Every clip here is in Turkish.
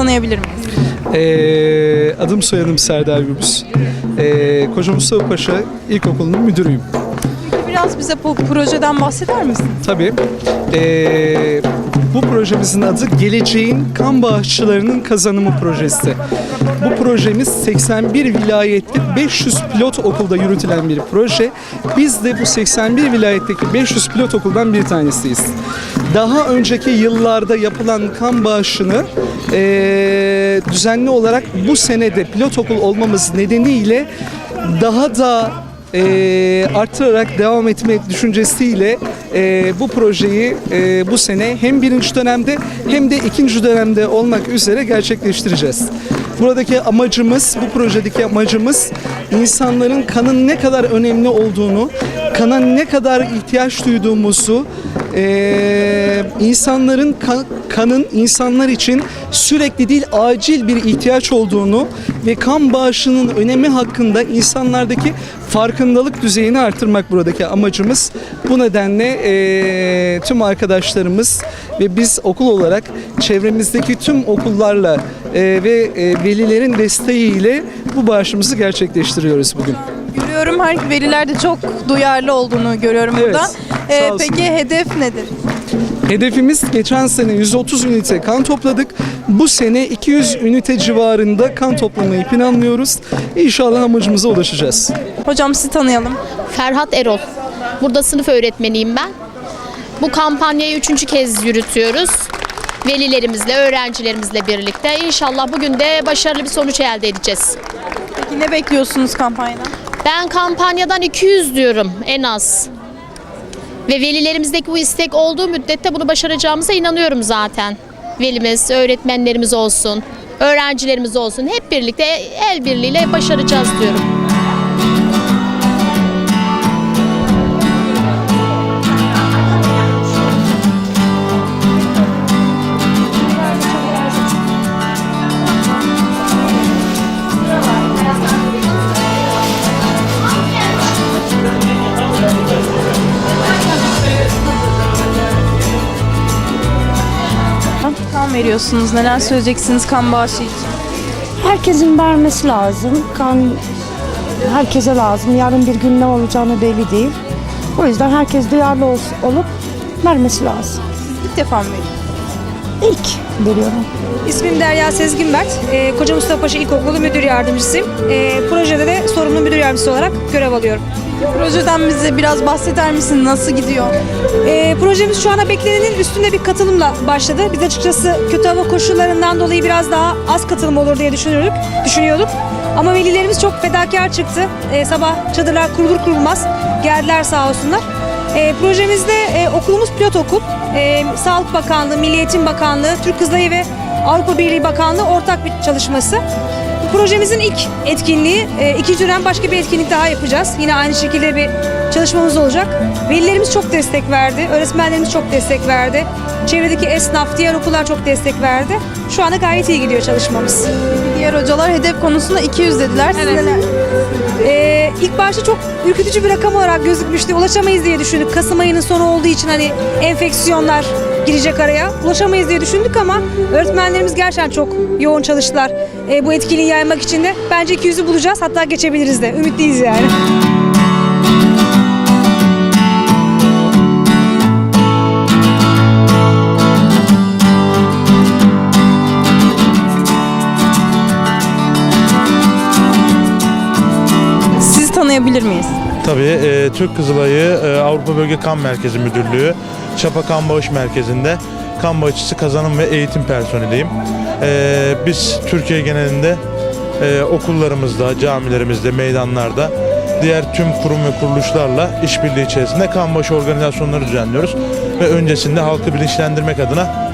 tanıyabilir miyiz? Ee, adım soyadım Serdar Gürbüz. Ee, Koca Mustafa Paşa İlkokulu'nun müdürüyüm. Biraz bize bu projeden bahseder misin? Tabii. ee, bu projemizin adı Geleceğin Kan Bağışçılarının Kazanımı Projesi. Bu projemiz 81 vilayetli 500 pilot okulda yürütülen bir proje. Biz de bu 81 vilayetteki 500 pilot okuldan bir tanesiyiz. Daha önceki yıllarda yapılan kan bağışını ee, düzenli olarak bu senede pilot okul olmamız nedeniyle daha da e, artırarak devam etmek düşüncesiyle e, bu projeyi e, bu sene hem birinci dönemde hem de ikinci dönemde olmak üzere gerçekleştireceğiz. Buradaki amacımız, bu projedeki amacımız insanların kanın ne kadar önemli olduğunu, kana ne kadar ihtiyaç duyduğumuzu, e, insanların kan- kanın insanlar için sürekli değil acil bir ihtiyaç olduğunu ve kan bağışının önemi hakkında insanlardaki farkındalık düzeyini artırmak buradaki amacımız. Bu nedenle eee, tüm arkadaşlarımız ve biz okul olarak çevremizdeki tüm okullarla eee, ve eee, velilerin desteğiyle bu bağışımızı gerçekleştiriyoruz bugün. Görüyorum her veliler de çok duyarlı olduğunu görüyorum Evet, burada. sağ Ee, peki hedef nedir? Hedefimiz geçen sene 130 ünite kan topladık. Bu sene 200 ünite civarında kan toplamayı planlıyoruz. İnşallah amacımıza ulaşacağız. Hocam sizi tanıyalım. Ferhat Erol. Burada sınıf öğretmeniyim ben. Bu kampanyayı üçüncü kez yürütüyoruz. Velilerimizle, öğrencilerimizle birlikte. İnşallah bugün de başarılı bir sonuç elde edeceğiz. Peki ne bekliyorsunuz kampanyadan? Ben kampanyadan 200 diyorum en az. Ve velilerimizdeki bu istek olduğu müddette bunu başaracağımıza inanıyorum zaten. Velimiz, öğretmenlerimiz olsun, öğrencilerimiz olsun hep birlikte el birliğiyle başaracağız diyorum. Veriyorsunuz. Neler söyleyeceksiniz kan bağışı için? Herkesin vermesi lazım. Kan herkese lazım. Yarın bir gün ne olacağını belli değil. O yüzden herkes duyarlı ol- olup vermesi lazım. İlk defa mı veriyorsunuz? İlk veriyorum. İsmim Derya Sezgin Mert. Ee, Koca Mustafa Paşa İlkokulu Müdür Yardımcısıyım. Ee, projede de sorumlu müdür yardımcısı olarak görev alıyorum. Projeden bize biraz bahseder misin? Nasıl gidiyor? Ee, projemiz şu ana beklenenin üstünde bir katılımla başladı. Biz açıkçası kötü hava koşullarından dolayı biraz daha az katılım olur diye düşünüyorduk. düşünüyorduk. Ama velilerimiz çok fedakar çıktı. Ee, sabah çadırlar kurulur kurulmaz geldiler sağ olsunlar. Ee, projemizde e, okulumuz pilot okul. Ee, Sağlık Bakanlığı, Milli Eğitim Bakanlığı, Türk Kızılayı ve Avrupa Birliği Bakanlığı ortak bir çalışması. Projemizin ilk etkinliği, e, ikinci dönem başka bir etkinlik daha yapacağız. Yine aynı şekilde bir çalışmamız olacak. Velilerimiz çok destek verdi, öğretmenlerimiz çok destek verdi. Çevredeki esnaf, diğer okullar çok destek verdi. Şu anda gayet iyi gidiyor çalışmamız. Diğer hocalar hedef konusunda 200 dediler. Evet. neler? Ee, ilk başta çok ürkütücü bir rakam olarak gözükmüştü. Ulaşamayız diye düşündük. Kasım ayının sonu olduğu için hani enfeksiyonlar girecek araya. Ulaşamayız diye düşündük ama öğretmenlerimiz gerçekten çok yoğun çalıştılar. Ee, bu etkinliği yaymak için de bence 200'ü bulacağız. Hatta geçebiliriz de. Ümitliyiz yani. Tabii e, Türk Kızılayı e, Avrupa Bölge Kan Merkezi Müdürlüğü Çapa Kan Bağış Merkezi'nde kan bağışçısı kazanım ve eğitim personeliyim. E, biz Türkiye genelinde e, okullarımızda, camilerimizde, meydanlarda diğer tüm kurum ve kuruluşlarla işbirliği içerisinde kan bağışı organizasyonları düzenliyoruz ve öncesinde halkı bilinçlendirmek adına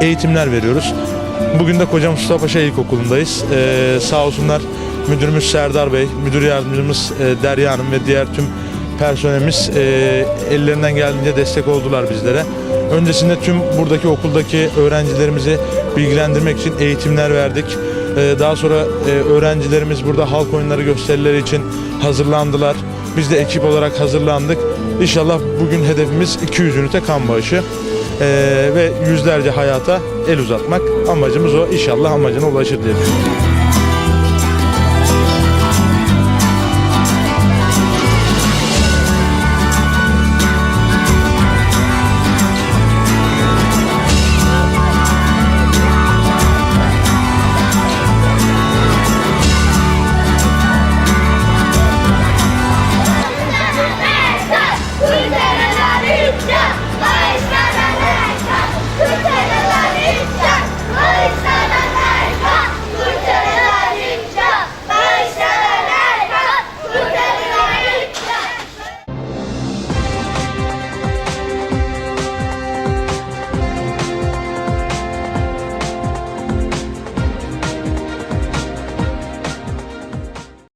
eğitimler veriyoruz. Bugün de Koca Mustafa Paşa İlkokulu'ndayız. Ee, sağ olsunlar müdürümüz Serdar Bey, müdür yardımcımız e, Derya Hanım ve diğer tüm personelimiz e, ellerinden geldiğince destek oldular bizlere. Öncesinde tüm buradaki okuldaki öğrencilerimizi bilgilendirmek için eğitimler verdik. Ee, daha sonra e, öğrencilerimiz burada halk oyunları gösterileri için hazırlandılar. Biz de ekip olarak hazırlandık. İnşallah bugün hedefimiz 200 ünite kan bağışı. ve yüzlerce hayata el uzatmak amacımız o. İnşallah amacına ulaşır diye düşünüyorum.